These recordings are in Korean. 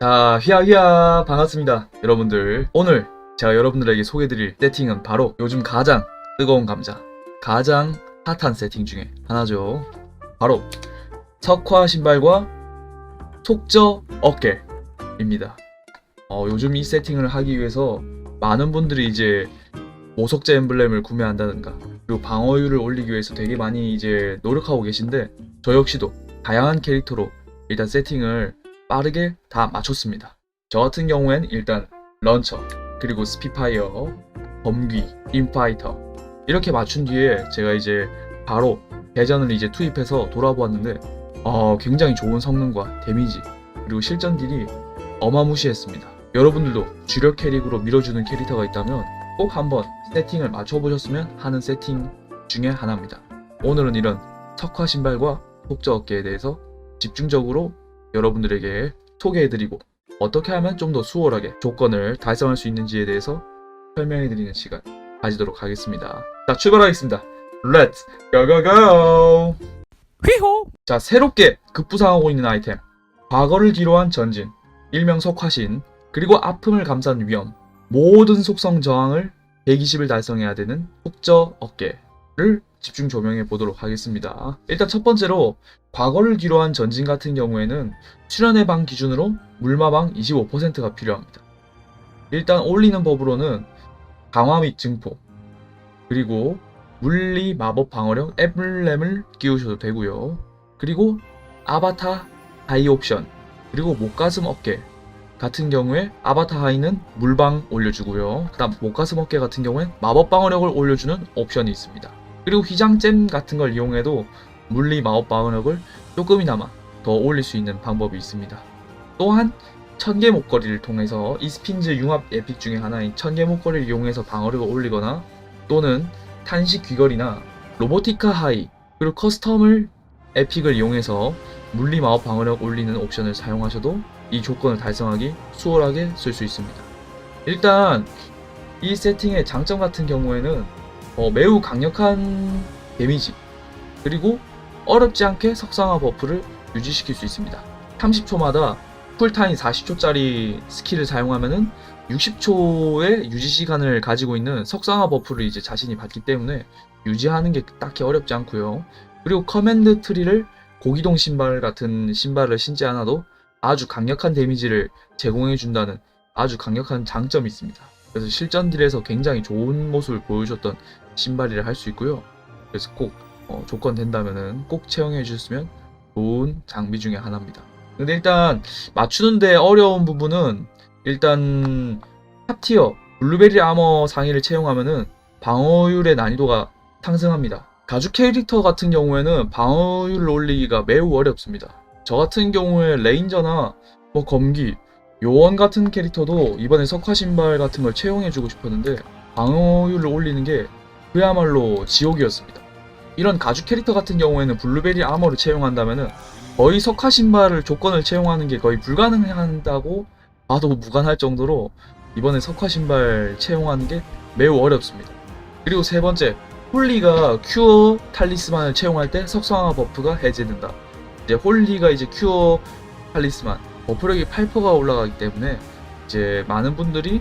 자, 휘하휘하 반갑습니다. 여러분들. 오늘 제가 여러분들에게 소개드릴 세팅은 바로 요즘 가장 뜨거운 감자, 가장 핫한 세팅 중에 하나죠. 바로 석화 신발과 속저 어깨입니다. 어, 요즘 이 세팅을 하기 위해서 많은 분들이 이제 모속제 엠블렘을 구매한다든가 그리고 방어율을 올리기 위해서 되게 많이 이제 노력하고 계신데 저 역시도 다양한 캐릭터로 일단 세팅을 빠르게 다 맞췄습니다. 저 같은 경우엔 일단 런처, 그리고 스피파이어, 범귀, 인파이터 이렇게 맞춘 뒤에 제가 이제 바로 대전을 이제 투입해서 돌아보았는데 어, 굉장히 좋은 성능과 데미지 그리고 실전 딜이 어마무시했습니다. 여러분들도 주력 캐릭으로 밀어주는 캐릭터가 있다면 꼭 한번 세팅을 맞춰보셨으면 하는 세팅 중에 하나입니다. 오늘은 이런 석화 신발과 속저 어깨에 대해서 집중적으로 여러분들에게 소개해드리고 어떻게 하면 좀 더 수월하게 조건을 달성할 수 있는지에 대해서 설명해드리는 시간 가지도록 하겠습니다. 자 출발하겠습니다. Let's go go go! 휘호 자 새롭게 급부상하고 있는 아이템 과거를 뒤로한 전진 일명 속화신 그리고 아픔을 감싼 위험 모든 속성 저항을 120을 달성해야 되는 속저 어깨를 집중 조명해 보도록 하겠습니다. 일단 첫 번째로 과거를 뒤로한 전진 같은 경우에는 수련의 방 기준으로 물마방 25%가 필요합니다. 일단 올리는 법으로는 강화 및 증폭 그리고 물리 마법 방어력 엠블렘을 끼우셔도 되고요. 그리고 아바타 하이 옵션 그리고 목가슴 어깨 같은 경우에 아바타 하이는 물방 올려주고요. 그다음 목가슴 어깨 같은 경우엔 마법 방어력을 올려주는 옵션이 있습니다. 그리고 휘장잼 같은 걸 이용해도 물리 마법 방어력을 조금이나마 더 올릴 수 있는 방법이 있습니다. 또한 천개 목걸이를 통해서 이스핀즈 융합 에픽 중에 하나인 천개 목걸이를 이용해서 방어력을 올리거나 또는 탄식 귀걸이나 로보티카 하이 그리고 커스텀을 에픽을 이용해서 물리 마법 방어력 올리는 옵션을 사용하셔도 이 조건을 달성하기 수월하게 쓸 수 있습니다. 일단 이 세팅의 장점 같은 경우에는 어, 매우 강력한 데미지 그리고 어렵지 않게 석상화 버프를 유지시킬 수 있습니다. 30초마다 쿨타임 40초짜리 스킬을 사용하면은 60초의 유지 시간을 가지고 있는 석상화 버프를 이제 자신이 받기 때문에 유지하는 게 딱히 어렵지 않고요. 그리고 커맨드 트리를 고기동 신발 같은 신발을 신지 않아도 아주 강력한 데미지를 제공해 준다는 아주 강력한 장점이 있습니다. 그래서 실전 딜에서 굉장히 좋은 모습을 보여줬던 신발이라 할수 있고요. 그래서 꼭 어, 조건 된다면은 꼭 채용해 주셨으면 좋은 장비 중에 하나입니다. 근데 일단 맞추는데 어려운 부분은 일단 탑티어 블루베리 아머 상의를 채용하면은 방어율의 난이도가 상승합니다. 가죽 캐릭터 같은 경우에는 방어율을 올리기가 매우 어렵습니다. 저 같은 경우에 레인저나 뭐 검기, 요원 같은 캐릭터도 이번에 석화 신발 같은 걸 채용해주고 싶었는데 방어율을 올리는 게 그야말로 지옥이었습니다. 이런 가죽 캐릭터 같은 경우에는 블루베리 아머를 채용한다면은 거의 석화 신발을 조건을 채용하는 게 거의 불가능한다고 봐도 무관할 정도로 이번에 석화 신발 채용하는 게 매우 어렵습니다. 그리고 세 번째, 홀리가 큐어 탈리스만을 채용할 때 석상화 버프가 해제된다. 이제 홀리가 이제 큐어 탈리스만 버프력이 8%가 올라가기 때문에 이제 많은 분들이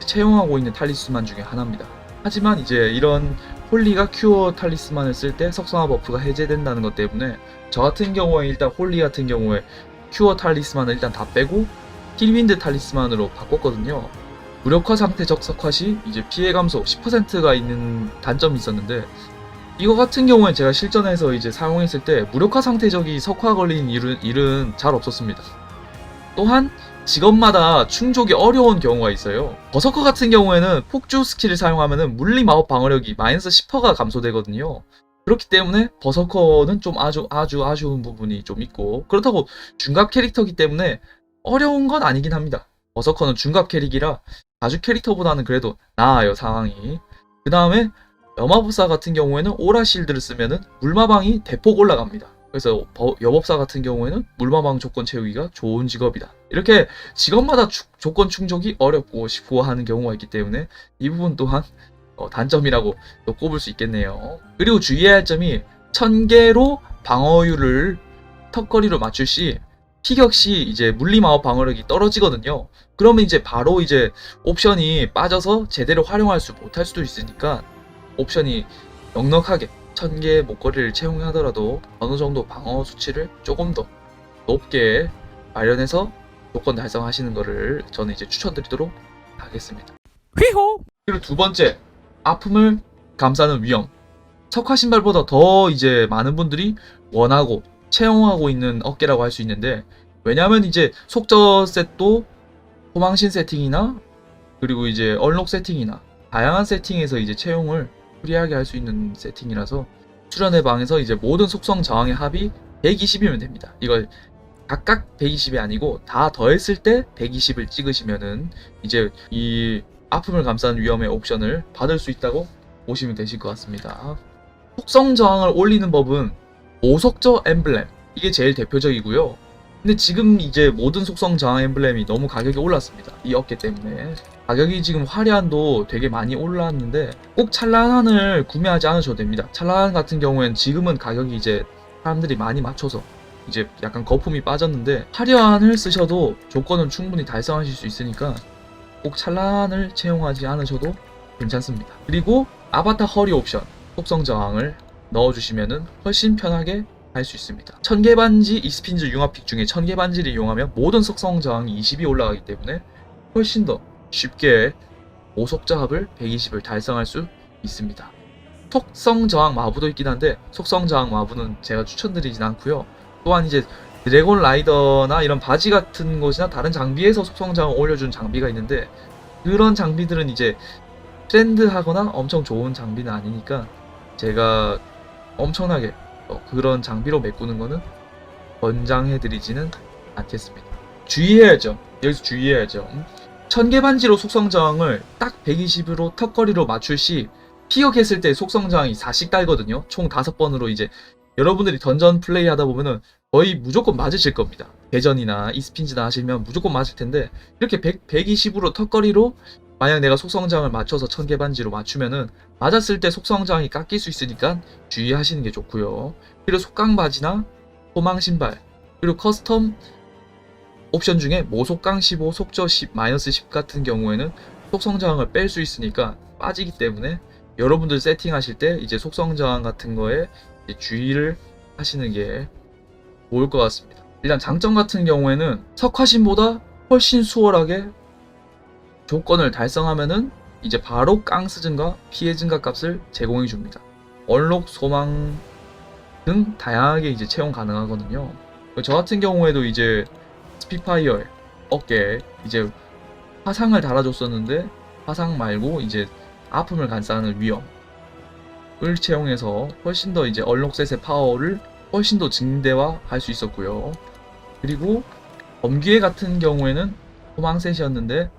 채용하고 있는 탈리스만 중에 하나입니다. 하지만 이제 이런 홀리가 큐어 탈리스만을 쓸 때 석상화 버프가 해제된다는 것 때문에 저 같은 경우에 일단 홀리 같은 경우에 큐어 탈리스만을 일단 다 빼고 힐윈드 탈리스만으로 바꿨거든요. 무력화 상태 적석화 시 이제 피해 감소 10%가 있는 단점이 있었는데 이거 같은 경우에 제가 실전에서 이제 사용했을 때 무력화 상태적이 석화 걸린 일은, 일은 잘 없었습니다. 또한 직업마다 충족이 어려운 경우가 있어요. 버서커 같은 경우에는 폭주 스킬을 사용하면 물리 마법 방어력이 마이너스 10%가 감소되거든요. 그렇기 때문에 버서커는 좀 아주 아주 아쉬운 부분이 좀 있고 그렇다고 중갑 캐릭터기 때문에 어려운 건 아니긴 합니다. 버서커는 중갑 캐릭이라 가죽 캐릭터보다는 그래도 나아요 상황이. 그 다음에 여마법사 같은 경우에는 오라 실드를 쓰면은 물마방이 대폭 올라갑니다. 그래서 버- 여법사 같은 경우에는 물마방 조건 채우기가 좋은 직업이다. 이렇게 직업마다 추- 조건 충족이 어렵고 쉽고 하는 경우가 있기 때문에 이 부분 또한 어, 단점이라고 또 꼽을 수 있겠네요. 그리고 주의해야 할 점이 1000개로 방어율을 턱걸이로 맞출 시 피격 시 이제 물리마법 방어력이 떨어지거든요. 그러면 이제 바로 이제 옵션이 빠져서 제대로 활용할 수 못할 수도 있으니까 옵션이 넉넉하게 1000개 목걸이를 채용하더라도 어느 정도 방어 수치를 조금 더 높게 마련해서 조건 달성하시는 거를 저는 이제 추천드리도록 하겠습니다. 휘호 그리고 두 번째, 아픔을 감싸는 위험. 석화 신발보다 더 이제 많은 분들이 원하고 채용하고 있는 어깨라고 할 수 있는데 왜냐하면 이제 속저 셋도 호망신 세팅이나 그리고 이제 얼록 세팅이나 다양한 세팅에서 이제 채용을 프리하게 할 수 있는 세팅이라서 수련의 방에서 이제 모든 속성 저항의 합이 120이면 됩니다. 이걸 각각 120이 아니고 다 더했을 때 120을 찍으시면은 이제 이 아픔을 감싸는 위험의 옵션을 받을 수 있다고 보시면 되실 것 같습니다. 속성 저항을 올리는 법은 오속저 엠블렘 이게 제일 대표적이고요. 근데 지금 이제 모든 속성 저항 엠블렘이 너무 가격이 올랐습니다. 이 어깨 때문에 가격이 지금 화려한도 되게 많이 올랐는데 꼭 찰나한을 구매하지 않으셔도 됩니다. 찰나한 같은 경우엔 지금은 가격이 이제 사람들이 많이 맞춰서 이제 약간 거품이 빠졌는데 화려한을 쓰셔도 조건은 충분히 달성하실 수 있으니까 꼭 찰란을 채용하지 않으셔도 괜찮습니다. 그리고 아바타 허리 옵션 속성 저항을 넣어주시면은 훨씬 편하게 할 수 있습니다. 천개 반지 이스핀즈 융합픽 중에 천개 반지를 이용하면 모든 속성 저항이 20이 올라가기 때문에 훨씬 더 쉽게 오속저 합을 120을 달성할 수 있습니다. 속성 저항 마부도 있긴 한데 속성 저항 마부는 제가 추천드리진 않고요. 또한 이제 드래곤 라이더나 이런 바지 같은 곳이나 다른 장비에서 속성 저항을 올려준 장비가 있는데 그런 장비들은 이제 트렌드하거나 엄청 좋은 장비는 아니니까 제가 엄청나게 어, 그런 장비로 메꾸는 거는 권장해드리지는 않겠습니다. 주의해야죠. 여기서 주의해야죠. 음? 천개 반지로 속성 저항을 딱 120으로 턱걸이로 맞출 시 피격했을 때 속성 저항이 4씩 달거든요. 총 5번으로 이제 여러분들이 던전 플레이 하다 보면은 거의 무조건 맞으실 겁니다. 대전이나 이스핀즈나 하시면 무조건 맞을 텐데 이렇게 100, 120으로 턱걸이로 만약 내가 속성장을 맞춰서 천개 반지로 맞추면은 맞았을 때 속성장이 깎일 수 있으니까 주의하시는 게 좋고요. 그리고 속강 바지나 소망 신발 그리고 커스텀 옵션 중에 모속강 15, 속저 10, 마이너스 10 같은 경우에는 속성저항을 뺄 수 있으니까 빠지기 때문에 여러분들 세팅하실 때 이제 속성저항 같은 거에 주의를 하시는 게 좋을 것 같습니다. 일단 장점 같은 경우에는 석화신보다 훨씬 수월하게 조건을 달성하면은 이제 바로 깡스 증가, 피해 증가 값을 제공해 줍니다. 얼록, 소망 등 다양하게 이제 채용 가능하거든요. 저 같은 경우에도 이제 스피파이어의 어깨에 이제 화상을 달아줬었는데 화상 말고 이제 아픔을 감싸는 위험을 채용해서 훨씬 더 이제 얼록셋의 파워를 훨씬 더 증대화할 수 있었고요. 그리고 범기회 같은 경우에는 소망셋이었는데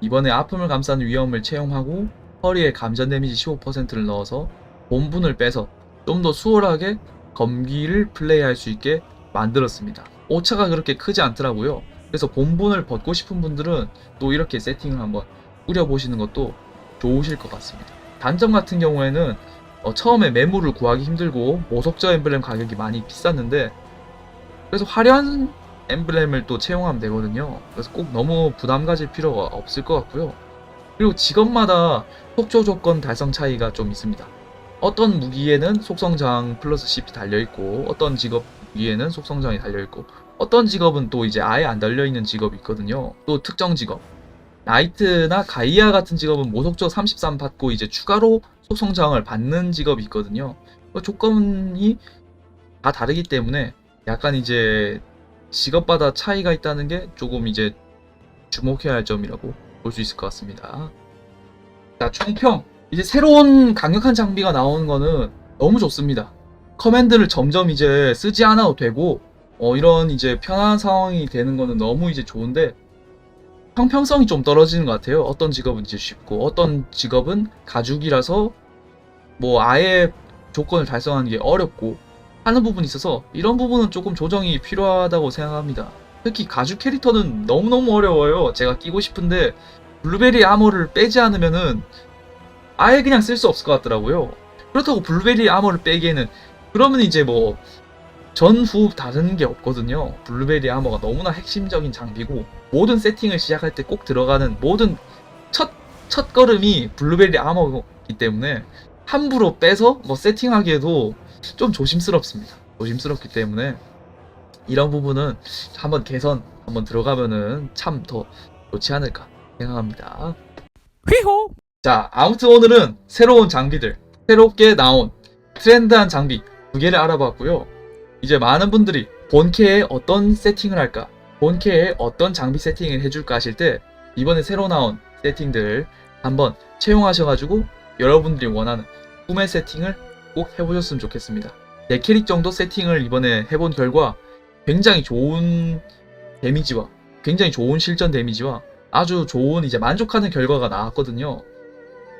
이번에 아픔을 감싸는 위험을 채용하고 허리에 감전 데미지 15%를 넣어서 본분을 빼서 좀 더 수월하게 검기를 플레이할 수 있게 만들었습니다. 오차가 그렇게 크지 않더라고요. 그래서 본분을 벗고 싶은 분들은 또 이렇게 세팅을 한번 꾸려보시는 것도 좋으실 것 같습니다. 단점 같은 경우에는 어, 처음에 매물을 구하기 힘들고 모속저 엠블렘 가격이 많이 비쌌는데 그래서 화려한 엠블렘을 또 채용하면 되거든요. 그래서 꼭 너무 부담 가질 필요가 없을 것 같고요. 그리고 직업마다 속조 조건 달성 차이가 좀 있습니다. 어떤 무기에는 속성 저항 플러스 10이 달려 있고 어떤 직업 무기에는 속성 저항이 달려 있고 어떤 직업은 또 이제 아예 안 달려 있는 직업이 있거든요. 또 특정 직업 나이트나 가이아 같은 직업은 모속저 33 받고 이제 추가로 속성 저항을 받는 직업이 있거든요. 그 조건이 다 다르기 때문에 약간 이제 직업마다 차이가 있다는 게 조금 이제 주목해야 할 점이라고 볼 수 있을 것 같습니다. 자, 총평. 이제 새로운 강력한 장비가 나오는 거는 너무 좋습니다. 커맨드를 점점 이제 쓰지 않아도 되고, 어, 이런 이제 편한 상황이 되는 거는 너무 이제 좋은데, 형평성이 좀 떨어지는 것 같아요. 어떤 직업은 이제 쉽고, 어떤 직업은 가죽이라서, 뭐, 아예 조건을 달성하는 게 어렵고, 하는 부분이 있어서, 이런 부분은 조금 조정이 필요하다고 생각합니다. 특히 가죽 캐릭터는 너무너무 어려워요. 제가 끼고 싶은데, 블루베리 아머를 빼지 않으면은, 아예 그냥 쓸 수 없을 것 같더라고요. 그렇다고 블루베리 아머를 빼기에는, 그러면 이제 뭐, 전후 다른 게 없거든요. 블루베리 아머가 너무나 핵심적인 장비고 모든 세팅을 시작할 때 꼭 들어가는 모든 첫, 첫 걸음이 블루베리 아머이기 때문에 함부로 빼서 뭐 세팅하기에도 좀 조심스럽습니다. 조심스럽기 때문에 이런 부분은 한번 개선 한번 들어가면은 참 더 좋지 않을까 생각합니다. 휘호 자, 아무튼 오늘은 새로운 장비들, 새롭게 나온 트렌드한 장비 두 개를 알아봤고요. 이제 많은 분들이 본캐에 어떤 세팅을 할까, 본캐에 어떤 장비 세팅을 해줄까 하실 때 이번에 새로 나온 세팅들 한번 채용하셔가지고 여러분들이 원하는 꿈의 세팅을 꼭 해보셨으면 좋겠습니다. 네 캐릭 정도 세팅을 이번에 해본 결과 굉장히 좋은 데미지와 굉장히 좋은 실전 데미지와 아주 좋은 이제 만족하는 결과가 나왔거든요.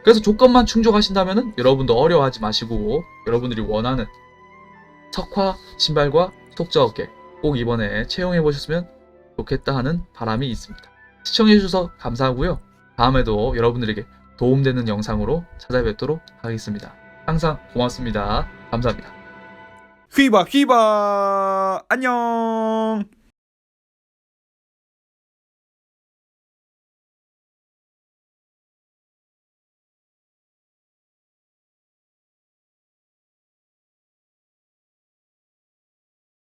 그래서 조건만 충족하신다면은 여러분도 어려워하지 마시고 여러분들이 원하는 석화 신발과 속자 어깨 꼭 이번에 채용해 보셨으면 좋겠다 하는 바람이 있습니다. 시청해 주셔서 감사하고요. 다음에도 여러분들에게 도움되는 영상으로 찾아뵙도록 하겠습니다. 항상 고맙습니다. 감사합니다. 휘바 휘바 안녕